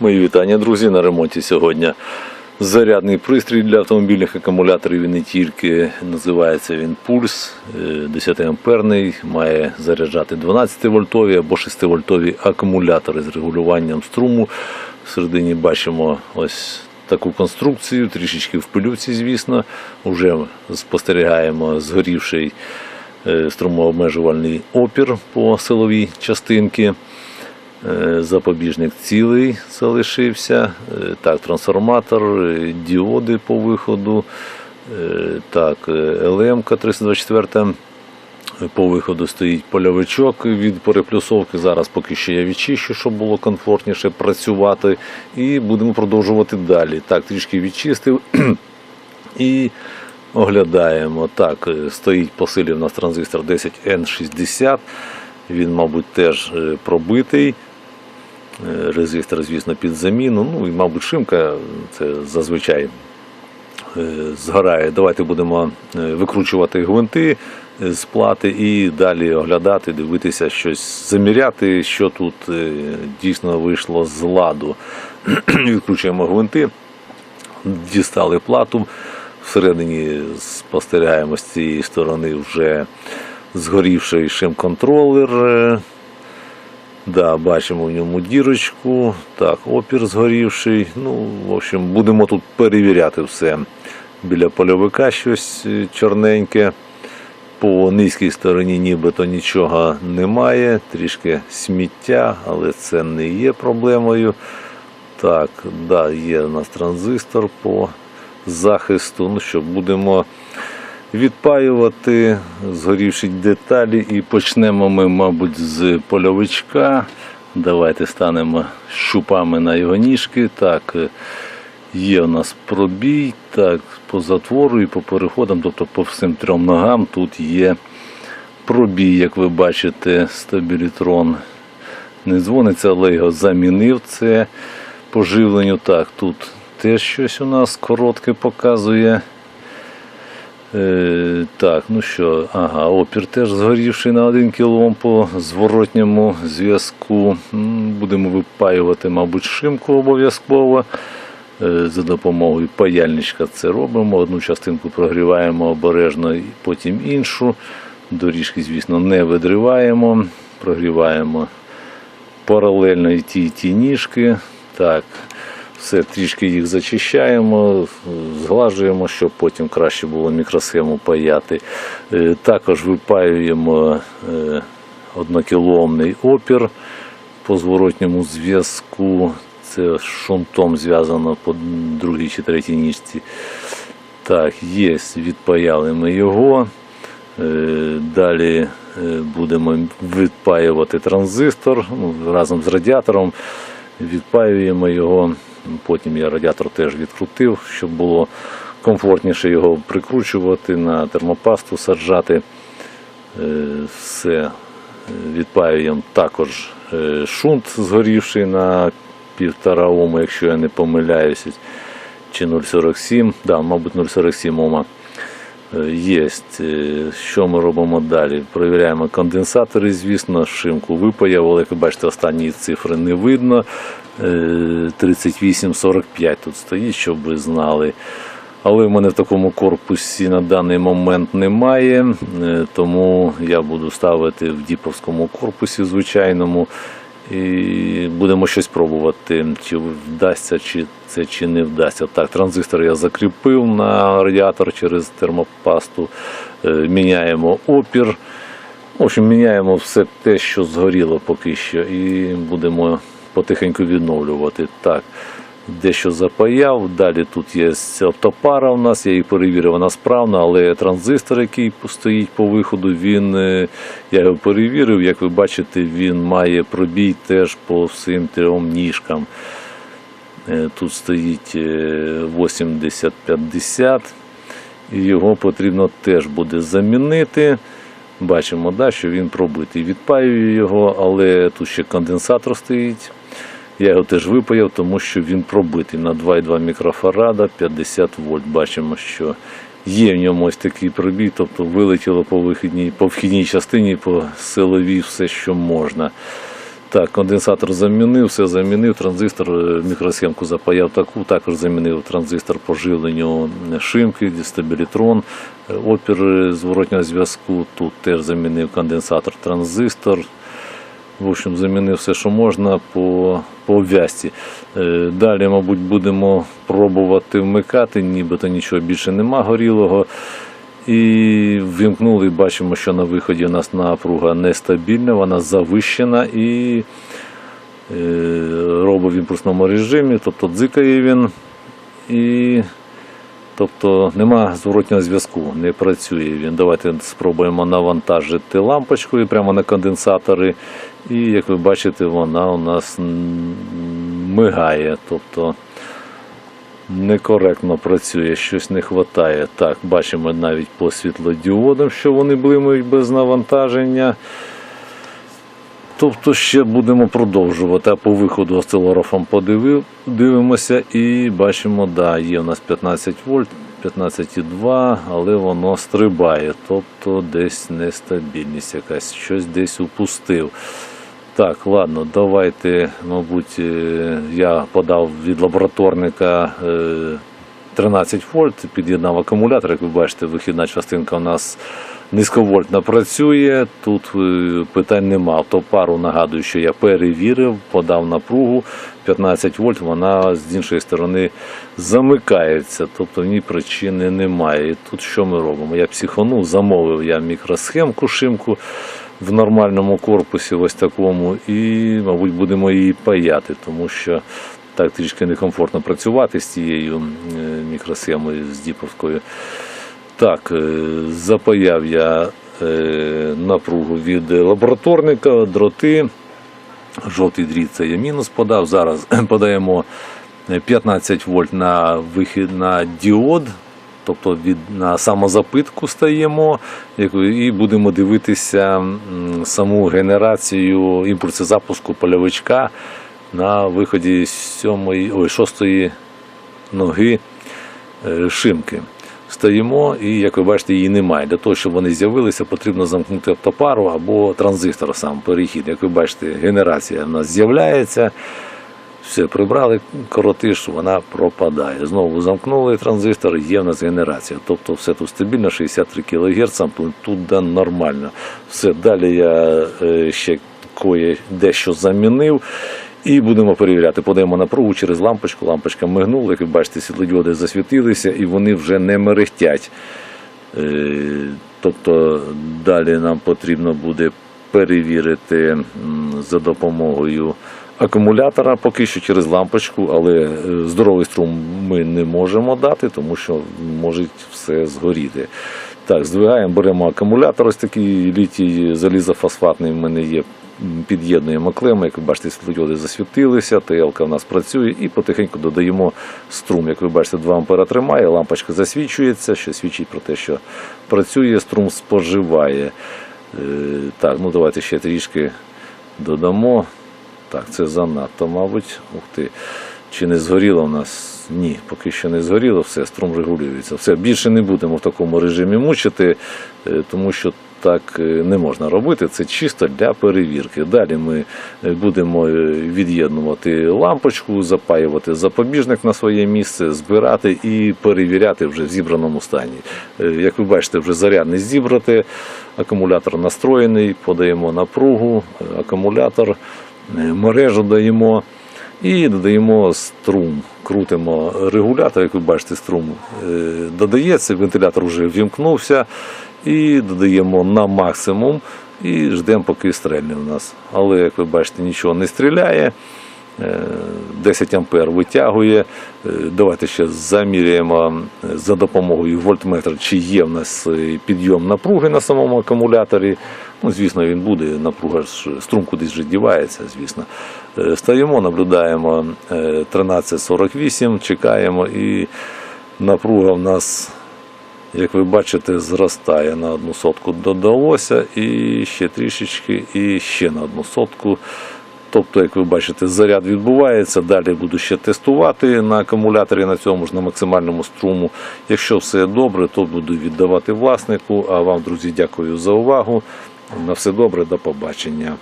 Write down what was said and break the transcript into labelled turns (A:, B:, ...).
A: Мої вітання, друзі. На ремонті сьогодні зарядний пристрій для автомобільних акумуляторів і не тільки. Називається він Пульс 10 амперний, має заряджати 12 вольтові або 6 вольтові акумулятори з регулюванням струму. Всередині бачимо ось таку конструкцію, трішечки в пилюці, звісно. Уже спостерігаємо згорівший е, струмообмежувальний опір по силовій частинці. Е, Запобіжник цілий залишився. Е, Так, трансформатор, е, діоди по виходу. Так, ЛМ 324 по виходу стоїть польовичок від переплюсовки. Зараз поки що я відчищу, щоб було комфортніше працювати. І будемо продовжувати далі. Так, трішки відчистив. І оглядаємо. Так, стоїть посилів у нас транзистор 10N60. Він, мабуть, теж пробитий. Е, Резистор, звісно, під заміну. Ну і, мабуть, шимка це зазвичай е, згорає. Давайте будемо е, викручувати гвинти з плати і далі оглядати, дивитися щось, заміряти, що тут дійсно вийшло з ладу. Відкручуємо гвинти, дістали плату. Всередині спостерігаємо з цієї сторони вже згорівший шим-контролер. Да, бачимо в ньому дірочку. Так, опір згорівший. Ну, в общем, будемо тут перевіряти все. Біля польовика щось е, чорненьке. По низькій стороні нібито нічого немає, трішки сміття, але це не є проблемою. Так, да, є у нас транзистор по захисту. Ну що, будемо відпаювати згорівші деталі і почнемо ми, мабуть, з польовичка. Давайте станемо щупами на його ніжки. Так, е, є у нас пробій, так, по затвору і по переходам, тобто по всім трьом ногам тут є пробій, як ви бачите, стабілітрон не дзвониться, але його замінив. Це поживленню. Так, тут теж щось у нас коротке показує. Е, так, ну що, ага, опір теж згорівший на 1 кОм по зворотньому зв'язку. Будемо випаювати, мабуть, шимку обов'язково. Е, За допомогою паяльничка це робимо. Одну частинку прогріваємо обережно, потім іншу. Доріжки, звісно, не видриваємо, прогріваємо паралельно і ті, і ті ніжки. Так, все, трішки їх зачищаємо, зглажуємо, щоб потім краще було мікросхему паяти. Е, Також випаюємо е, однокіломний опір по зворотньому зв'язку. Це шунтом зв'язано по другій чи третій ніжці. Так, є, відпаяли ми його. Е, Далі будемо відпаювати транзистор ну, разом з радіатором. Відпаюємо його. Потім я радіатор теж відкрутив, щоб було комфортніше його прикручувати на термопасту, саджати. Е, Все відпаю відпаюємо також е, шунт згорівший на півтора Ома, якщо я не помиляюся, чи 0,47, да, мабуть, 0,47 Ома. Є. Що ми робимо далі? Провіряємо конденсатори, звісно, шимку випаяв, але як ви бачите, останні цифри не видно. Е, 38-45 тут стоїть, щоб ви знали. Але в мене в такому корпусі на даний момент немає, е, тому я буду ставити в діповському корпусі звичайному. І будемо щось пробувати, чи вдасться, чи це чи не вдасться. Так, транзистор я закріпив на радіатор через термопасту. Е, Міняємо опір. В общем, міняємо все те, що згоріло поки що, і будемо потихеньку відновлювати. Так, дещо запаяв. Далі тут є автопара у нас, я її перевірив, вона справна, але транзистор, який стоїть по виходу, він, е, я його перевірив, як ви бачите, він має пробій теж по всім трьом ніжкам. Е, Тут стоїть е, 80-50, і його потрібно теж буде замінити. Бачимо, да, що він пробитий. Відпаюю його, але тут ще конденсатор стоїть. Я його теж випаяв, тому що він пробитий на 2,2 мікрофарада 50 вольт. Бачимо, що є в ньому ось такий пробій, тобто вилетіло по вихідній, по вхідній частині, по силовій все, що можна. Так, конденсатор замінив, все замінив, транзистор, е, мікросхемку запаяв таку, також замінив транзистор по живленню шимки, дестабілітрон, е, опір е, зворотнього зв'язку, тут теж замінив конденсатор, транзистор. В общем, замінив все, що можна по, по обв'язці. Е, Далі, мабуть, будемо пробувати вмикати, нібито нічого більше нема горілого. І ввімкнули, бачимо, що на виході у нас напруга нестабільна, вона завищена і е, робить в імпульсному режимі, тобто дзикає він. І Тобто нема зворотнього зв'язку, не працює він. Давайте спробуємо навантажити лампочкою прямо на конденсатори. І як ви бачите, вона у нас мигає. Тобто некоректно працює, щось не вистачає. Так, бачимо навіть по світлодіодам, що вони блимають без навантаження. Тобто ще будемо продовжувати. А по виходу осцилографом подивив, дивимося і бачимо, да, є у нас 15 вольт, 15,2, але воно стрибає. Тобто десь нестабільність якась, щось десь упустив. Так, ладно, давайте, мабуть, е, я подав від лабораторника е, 13 вольт, під'єднав акумулятор. Як ви бачите, вихідна частинка у нас низьковольтна працює. Тут е, питань нема. Автопару нагадую, що я перевірив, подав напругу 15 вольт, вона з іншої сторони замикається, тобто в ній причини немає. І тут що ми робимо? Я психонув, замовив я мікросхемку шимку в нормальному корпусі, ось такому, і, мабуть, будемо її паяти, тому що так трішки некомфортно працювати з цією е, мікросхемою з діповською. Так, е, запаяв я е, напругу від лабораторника, дроти. Жовтий дріт це я мінус подав. Зараз подаємо 15 вольт на вихід на діод. Тобто від на самозапитку стаємо і будемо дивитися саму генерацію імпульси запуску польовичка на виході сьомої, ой, шостої ноги е, шимки. Стаємо, і як ви бачите, її немає. Для того, щоб вони з'явилися, потрібно замкнути автопару або транзистор сам перехід. Як ви бачите, генерація в нас з'являється. Все, прибрали коротиш, вона пропадає. Знову замкнули транзистор, є в нас генерація. Тобто все тут стабільно, 63 кГц, амплітуда нормально. Все, далі я е, ще кое дещо замінив. І будемо перевіряти. Подаємо напругу через лампочку. Лампочка мигнула, як ви бачите, світлодіоди засвітилися і вони вже не мерехтять. Е, Тобто далі нам потрібно буде перевірити за допомогою акумулятора, поки що через лампочку, але е, здоровий струм ми не можемо дати, тому що може все згоріти. Так, здвигаємо, беремо акумулятор, ось такий літій залізофосфатний в мене є. Під'єднуємо клеми, як ви бачите, світлодіоди засвітилися, ТЛК в нас працює і потихеньку додаємо струм. Як ви бачите, 2 ампера тримає, лампочка засвічується, що свідчить про те, що працює, струм споживає. Е, Так, ну давайте ще трішки додамо. Так, це занадто, мабуть. Ух ти. Чи не згоріло в нас? Ні, поки що не згоріло, все, струм регулюється. Все, більше не будемо в такому режимі мучити, е, тому що так е, не можна робити. Це чисто для перевірки. Далі ми е, будемо е, від'єднувати лампочку, запаювати запобіжник на своє місце, збирати і перевіряти вже в зібраному стані. Як ви бачите, вже зарядний зібрати, акумулятор настроєний, подаємо напругу, акумулятор, мережу даємо. І додаємо струм, крутимо регулятор, як ви бачите, струм додається, вентилятор вже вімкнувся, і додаємо на максимум і ждемо, поки стрельне у нас. Але, як ви бачите, нічого не стріляє. Е, 10 ампер витягує. Е, Давайте ще заміряємо е, за допомогою вольтметра, чи є в нас е, підйом напруги на самому акумуляторі. Ну, звісно, він буде, напруга ж струм кудись вже дівається, звісно. Е, Стаємо, наблюдаємо е, 13.48, чекаємо і напруга в нас, як ви бачите, зростає на одну сотку додалося, і ще трішечки, і ще на одну сотку. Тобто, як ви бачите, заряд відбувається. Далі буду ще тестувати на акумуляторі на цьому ж на максимальному струму. Якщо все добре, то буду віддавати власнику. А вам, друзі, дякую за увагу. На все добре, до побачення.